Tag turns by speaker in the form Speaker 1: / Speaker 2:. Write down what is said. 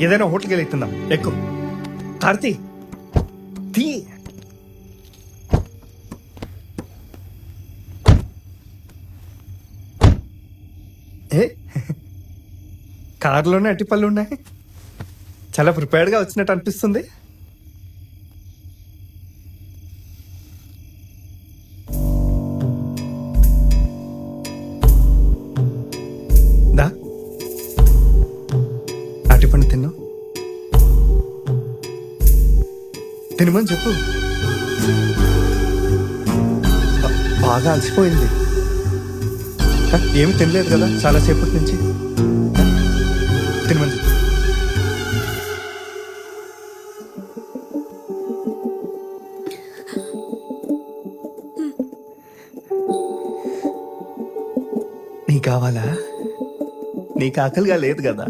Speaker 1: ఏదైనా హోటల్కి వెళ్ళి తిందాం. ఎక్కువ. కార్తీ తీ ఏ? కారులోనే అట్టిపళ్ళు ఉన్నాయి. చాలా ప్రిపేర్డ్గా వచ్చినట్టు అనిపిస్తుంది. అరటిపండు తిన్నావు? తినమని చెప్పు. బాగా అలసిపోయింది. ఏమి తినలేదు కదా చాలా సేపటి నుంచి. తినమని చెప్పు. నీ కావాలా? నీకు ఆకలిగా లేదు కదా?